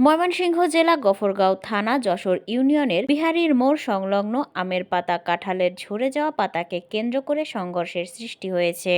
ময়মনসিংহ জেলা গফরগাঁও থানা যশোর ইউনিয়নের বিহারীর মোড় সংলগ্ন আমের পাতা কাঁঠালের ঝরে যাওয়া পাতাকে কেন্দ্র করে সংঘর্ষের সৃষ্টি হয়েছে।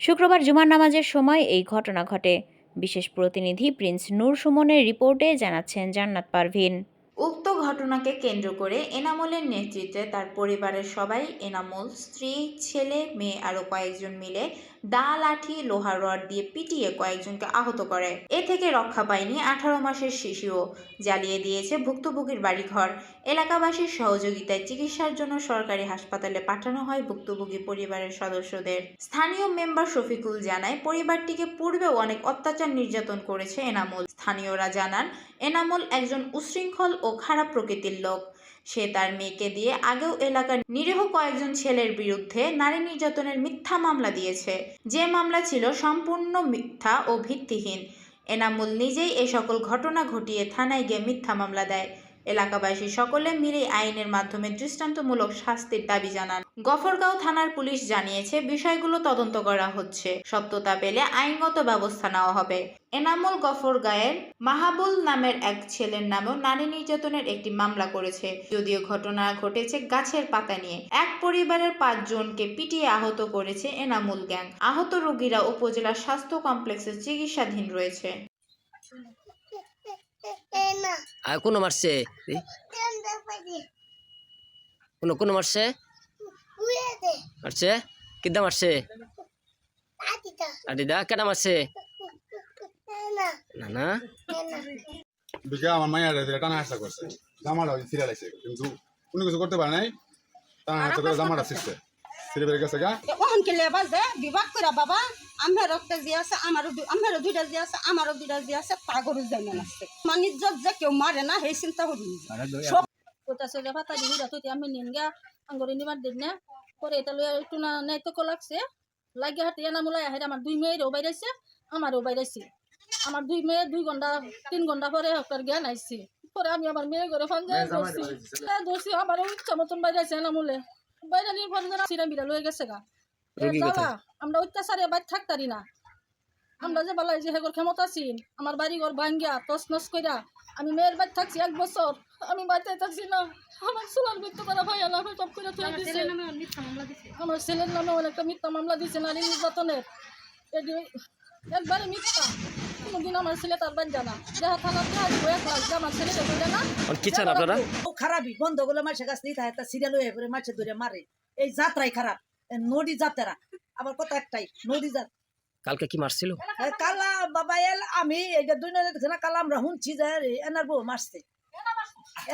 শুক্রবার জুমার নামাজের সময় এই ঘটনা ঘটে। বিশেষ প্রতিনিধি প্রিন্স নূর সুমনের রিপোর্টে জানাচ্ছেন জান্নাত পারভিন। উক্ত ঘটনাকে কেন্দ্র করে এনামলের নেতৃত্বে তার পরিবারের সবাই এনামল, স্ত্রী, ছেলে, মেয়ে আরও কয়েকজন মিলে দা লাঠি লোহার রড দিয়ে পিটিয়ে কয়েকজনকে আহত করে। এ থেকে রক্ষা পায়নি আঠারো মাসের শিশুও। জ্বালিয়ে দিয়েছে ভুক্তভোগীর বাড়িঘর। এলাকাবাসীর সহযোগিতায় চিকিৎসার জন্য সরকারি হাসপাতালে পাঠানো হয় ভুক্তভোগী পরিবারের সদস্যদের। স্থানীয় মেম্বার শফিকুল জানায়, পরিবারটিকে পূর্বেও অনেক অত্যাচার নির্যাতন করেছে এনামুল। স্থানীয়রা জানান, এনামুল একজন উশৃঙ্খল ও খারাপ প্রকৃতির লোক। সে তার মেয়েকে দিয়ে আগেও এলাকার নিরীহ কয়েকজন ছেলের বিরুদ্ধে নারী নির্যাতনের মিথ্যা মামলা দিয়েছে। যে মামলা ছিল সম্পূর্ণ মিথ্যা ও ভিত্তিহীন। এনামুল নিজেই এ সকল ঘটনা ঘটিয়ে থানায় গিয়ে মিথ্যা মামলা দেয়। এলাকাবাসী সকলে মিলে আইনের মাধ্যমে দৃষ্টান্তমূলক শাস্তির দাবি জানান। গফরগাঁও থানার পুলিশ জানিয়েছে, বিষয়গুলো তদন্ত করা হচ্ছে। সত্যতা পেলে আইনগত ব্যবস্থা নেওয়া হবে। এনামুল গফরগাঁয়ের মাহাবুল নামের এক ছেলের নামেও নারী নির্যাতনের একটি মামলা করেছে। যদিও ঘটনা ঘটেছে গাছের পাতা নিয়ে। এক পরিবারের পাঁচজনকে পিটিয়ে আহত করেছে এনামুল গ্যাং। আহত রোগীরা উপজেলা স্বাস্থ্য কমপ্লেক্সে চিকিৎসাধীন রয়েছে। আর কোনো মারছে? কোনো কোনো মারছে? মারছে? কিদ্দা মারছে? আদিদা কেটা মারছে? না না বিকে আমার মায়ের টানা হাসা করছে। জামাটা ওই লাগছে কিন্তু কোনো কিছু করতে পারে নাই। টানা হাসা করে জামাটা ছিঁড়ছে। ছিঁড়ে বেড়ে গেছে গা। ওহন কে লেবাস দে? বিভাগ করে বাবা। আমার রক্তে যে আছে আমারও দু- আমারও দুইটা যে আছে আমারও দুইটা যে আছে পাগরও যেমন আছে মানিজ্য যে কেউ মারে না সেই চিন্তা করি ভাতা দিবি রাত আমি নিন গা আঙ্গরে নিবার দিন না। পরে এটা লইয়া একটু না নাই তো লাগছে। লাগিয়ে হাতে এনা মুলাই আহে আমার দুই মেয়েরও বাইরাইছে আমারও বাইরাইছে। আমার দুই মেয়ে দুই ঘণ্টা তিন ঘণ্টা পরে হকার জ্ঞান আইছে। পরে আমি আমার মেয়ে ঘরে ফোন যায় ধরছি। হ্যাঁ, ধরছি আমারও ইচ্ছা মতন বাইরাইছে এনা মুলে। বাইরে লয়ে গেছে গা। রোগী কোথায়? আমরা অত্যাচারে বাইর থাকতারি না। আমরা যে বলাই যে হেগর ক্ষমতা আমার বাড়ি ঘর ভাঙ্গিয়া তস নস কইরা আমি মেয়ের বাড়ি থাকছি এক বছর আমি বাড়িতে থাকছি না। আমার ছেলের মৃত্যু করা ভাই আল্লাহ সব করে তুলে দিছে। আমার ছেলের নামে অনেকটা মিথ্যা মামলা দিছে নারী নির্যাতনের। এটি একবারে মিথ্যা। কোনোদিন আমার ছেলে তার বাড়ি জানা যাহা থানাতে আসব এক যে আমার ছেলে দেখবে না। আর কি চান আপনারা? খারাপই বন্ধগুলো মানুষের কাছ নিতে সিরিয়াল হয়ে করে মাছের ধরে মারে। এই যাত্রাই খারাপ। নদী যাত্রা। আবার কথা একটাই নদী যাত্রা। কালকে কি মারছিল? এ কালা বাবা এল আমি এইটা দুই নদী দেখছি না কালা আমরা শুনছি যে রে, এনার বউ মারছে।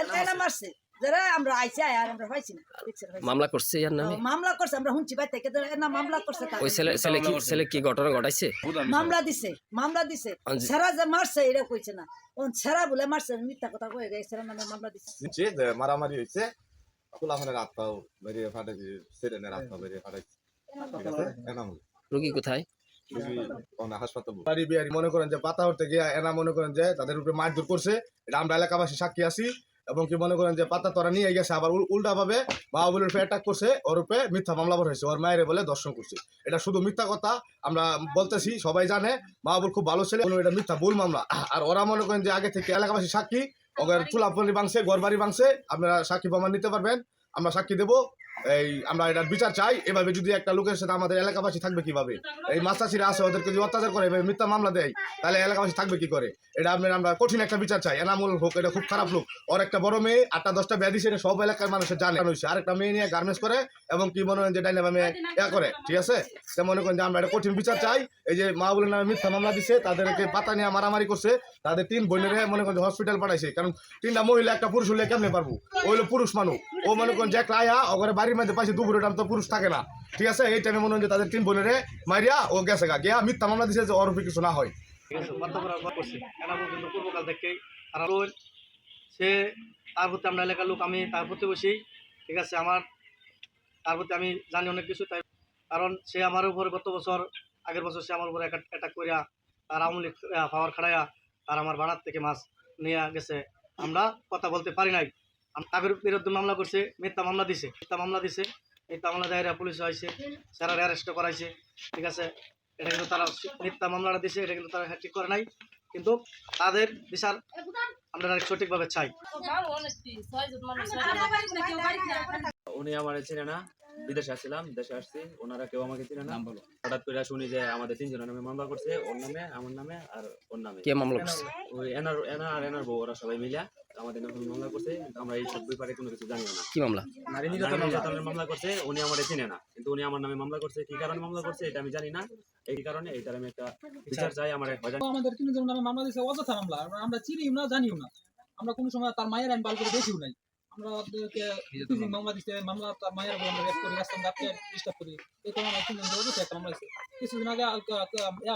এনা মারছে? যারা আমরা আইছি আর আমরা পাইছি না। না, না। মামলা করছে ইয়ার নামে? মামলা করছে আমরা শুনছি বাই থেকে এনা মামলা করছে ওই ছেলে ছেলে কি ছেলে কি ঘটনা ঘটাইছে? মামলা দিছে মামলা দিছে। সেরা যে মারছে এটা কইছে না। ও সেরা বলে মারছে মিথ্যা কথা কয়ে গেছে সেরা নামে মামলা দিছে। মারামারি হয়েছে কুলাফানের হাত বেরিয়ে ফাটাইছে সেরেনের হাত বেরিয়ে ফাটাইছে ঠিক আছে? এনামুল। রোগী কোথায়? রুগী অনেক হাসপাতাল? বাড়ি বিহারি মনে করেন যে পাতা উঠতে গিয়ে এনা মনে করেন যে তাদের উপরে মারধর করছে এটা আমরা এলাকাবাসী সাক্ষী আছি এবং কি মনে করেন যে পাতা তোরা নিয়ে গেছে আবার উল্টা ভাবে বাহুবলের উপরে অ্যাটাক করছে ওর উপরে মিথ্যা মামলা ভর হয়েছে ওর মায়ের বলে দর্শন করছে। এটা শুধু মিথ্যা কথা আমরা বলতেছি সবাই জানে বাহুবল খুব ভালো ছেলে এটা মিথ্যা ভুল মামলা। আর ওরা মনে করেন যে আগে থেকে এলাকাবাসী সাক্ষী ওদের চুলাপল্লি বাংছে গড়বাড়ি বাংছে আপনারা সাক্ষী প্রমাণ নিতে পারবেন। আমরা সাক্ষী দেবো। এই, আমরা এটার বিচার চাই। এভাবে যদি একটা লোকের সাথে আমাদের এলাকাবাসী থাকবে কীভাবে? এই মাস্টারসিরা আছে, ওদেরকে যদি অত্যাচার করে, এভাবে মিথ্যা মামলা দেয়, তাহলে এলাকাবাসী থাকবে কি করে? এটা আপনার, আমরা কঠিন একটা বিচার চাই। এনামুল হোক, এটা খুব খারাপ লোক। ওর একটা বড় মেয়ে, আটটা, দশটা ব্যাধি সেটা সব এলাকার মানুষের জানে। আর একটা মেয়ে নিয়ে গার্মেন্টস করে এবং কি মনে করেন যে ডাইনে বামে ইয়া করে, ঠিক আছে? সে মনে করেন যে আমরা একটা কঠিন বিচার চাই। এই যে মা বলে নামে মিথ্যা মামলা দিছে, তাদেরকে পাতা নিয়ে মারামারি করছে। তাদের তিন বোনেরে মনে করেন হসপিটাল পাঠাইছে। কারণ তিনটা মহিলা, একটা পুরুষ হলে কেমনে পারব? ও হলো পুরুষ মানুষ। ও মনে করেন যে একটা আয়া বাড়ির মধ্যে পাইছে দুপুরে টাইম তো পুরুষ থাকে না। ঠিক আছে? এই টাইমে মনে হয় তাদের তিন বোনেরে মারিয়া ও গেছে গা। গিয়া মিথ্যা মামলা দিছে যে উপরে কিছু না হয়। পূর্বকাল রোল, সে, তার প্রতি আমরা এলাকার লোক, আমি তার প্রতি বসি। ঠিক আছে? আমার, তার প্রতি আমি জানি অনেক কিছু, তাই কারণ সে আমার উপরে গত বছর, আগের বছর সে আমার উপরে অ্যাটাক করিয়া, তার আমলি পাওয়ার খাড়াইয়া, তার আমার বাড়ার থেকে মাছ নিয়ে গেছে। আমরা কথা বলতে পারি নাই। তাদের বিরুদ্ধে মামলা করছে মিথ্যা মামলা দিছে মিথ্যা মামলা দিছে মিথ্যা মামলা দায়েরা পুলিশ হয়েছে স্যারা অ্যারেস্ট করাইছে ঠিক আছে? এটা কিন্তু তারা মিথ্যা মামলাটা দিছে এটা কিন্তু তারা ঠিক করে নাই। কিন্তু তাদের বিচার আমরা সঠিকভাবে চাই। উনি আমার চেনে না বিদেশে আসছিলাম দেশে আসছি ওনারা কেউ আমাকে চিনে না। হঠাৎ করে শুনি যে আমাদের তিনজনের নামে মামলা করছে ওর নামে আমার নামে আর ওর নামে। কে মামলা করছে? ওই এনার এনা আর এনার বউ ওরা সবাই মিলিয়া আমাদের নামে মামলা করছে আমরা এই সব ব্যাপারে কোনো কিছু জানিও না। কি মামলা? নারী নির্যাতনের মামলা করছে উনি আমার চিনে না কিন্তু উনি আমার নামে মামলা করছে। কি কারণে মামলা করছে এটা আমি জানি না। এই কারণে এইটার আমি একটা বিচার চাই আমার আমাদের তিনজন নামে মামলা দিয়েছে অযথা মামলা। আমরা- চিনিও না জানিও না। আমরা কোনো সময় তার মায়ের আমি বাল করে দেখিও নাই। আমরা মামলা দিচ্ছে মামলা তার মায়ের আমরা রেপ করি রাস্তা ডিস্টার্ব করি। এই কারণে আমরা তিনজন অযথা একটা মামলা কিছুদিন আগে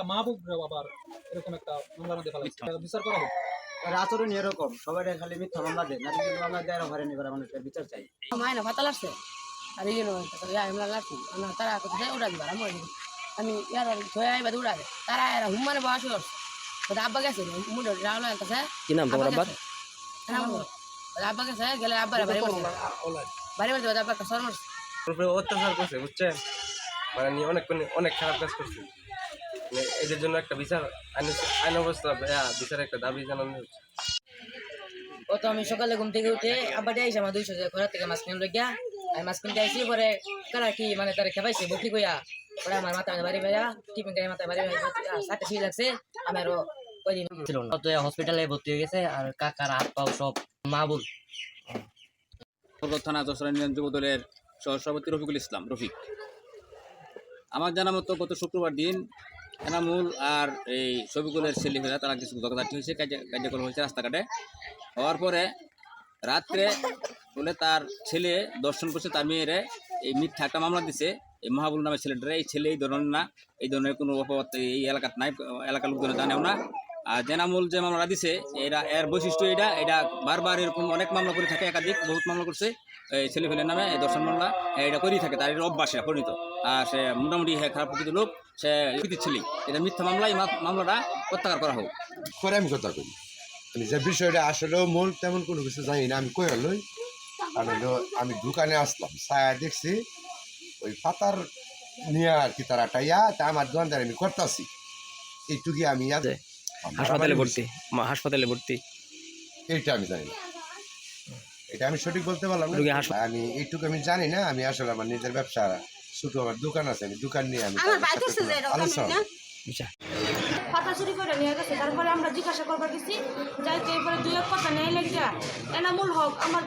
মাহবুব আবার এরকম একটা মধ্যে বিচার করা হোক। আচরণ এরকম। সবাই খালি মিথ্যা মামলা দেয়। নারী কিন্তু মামলা দেয় আর হয়রানি করে মানুষের বিচার চাই। মায়না ভাতা লাগছে আর এই জন্য লাগছে। না তারা কোথায় উড়া দিবার আমি আমি ইয়ার ধরে আইবা উড়া দে তারা এরা হুম্মানে বসে করছে ওটা আব্বা গেছে রাউলা কাছে। কি নাম তোমার আব্বা গেছে। গেলে আব্বার বাড়ি বাড়ি বাড়ি বাড়ি আব্বা সর অত্যাচার করছে বুঝছেন? মানে অনেক অনেক খারাপ কাজ করছে। এদের জন্য একটা বিচার আইন অবস্থা বিচার একটা দাবি জানানো হচ্ছে। ও তো আমি সকালে ঘুম থেকে উঠে আব্বা দিয়ে আমার দুইশো ঘর থেকে মাছ কিনে লইয়া আমি মাছ কিনতে আইসি পরে কারা কি মানে তারা খেপাইছে বকরি কইয়া পরে আমার মাথা বাড়ি বাইয়া টিফিন খাই মাথা বাড়ি বাইয়া সাথে শুয়ে লাগছে আমি আরও কয়দিন ছিল না। তো হসপিটালে ভর্তি হয়ে গেছে আর কাকার হাত পাও সব মাহবুল থানা যশোর যুব দলের সহসভাপতি রফিকুল ইসলাম রফিক। আমার জানা মতো গত শুক্রবার দিন এনামুল আর এই শফিকুলের ছেলেমেয়েরা তারা কিছু ঝগড়াঝাটি হয়েছে কার্যক্রম হয়েছে রাস্তাঘাটে। হওয়ার পরে রাত্রে বলে তার ছেলে দর্শন করছে, তার মেয়েরে এই মিথ্যা একটা মামলা দিছে। এই মাহাবুল নামের ছেলেটারে, এই ছেলে এই ধরনের না, এই ধরনের কোনো অপবাদ এই এলাকার নাই, এলাকার লোকজনে জানেও না। জেনামুল যে মামলা দিছে এরা এর বৈশিষ্ট্য এটা এটা বারবার এরকম অনেক মামলা করে থাকে, একাধিক, বহুত মামলা করছে, এই ছেলে ফেলের নামে, এই দর্শন মামলা এটা করেই থাকে, তার এটা অভ্যাস এটা পরিণত। আর সে মোটামুটি হ্যাঁ খারাপ প্রকৃতির লোক, সে প্রকৃতির ছেলে। এটা মিথ্যা মামলা এই মামলাটা প্রত্যাহার করা হোক। করে আমি কথা করি আমি যে বিষয়টা আসলেও মূল তেমন কোনো কিছু জানি না, আমি কই আর হলো আমি দোকানে আসলাম, ছায়া দেখছি, ওই পাতার নিয়ে আর কি তারা টাইয়া, তা আমার দোকানদার আমি করতেছি। এইটুকি আমি ইয়াদ হাসপাতালে ভর্তি মা হাসপাতালে ভর্তি। এইটা আমি জানি না। এটা আমি সঠিক বলতে পারলাম না। হাসপাতালে- আমি এইটুকু আমি জানি না আমি আসলে আমার নিজের ব্যবসা ছোট আমার দোকান আছে আমি দোকান নিয়ে আমি আলোচনা আচ্ছা। পাতা চুরি করে নিয়ে গেছে তারপরে আমরা জিজ্ঞাসা করবার গেছি যাইতে এরপরে দুই এক কথা নেই লেগে এনামুল হক আমার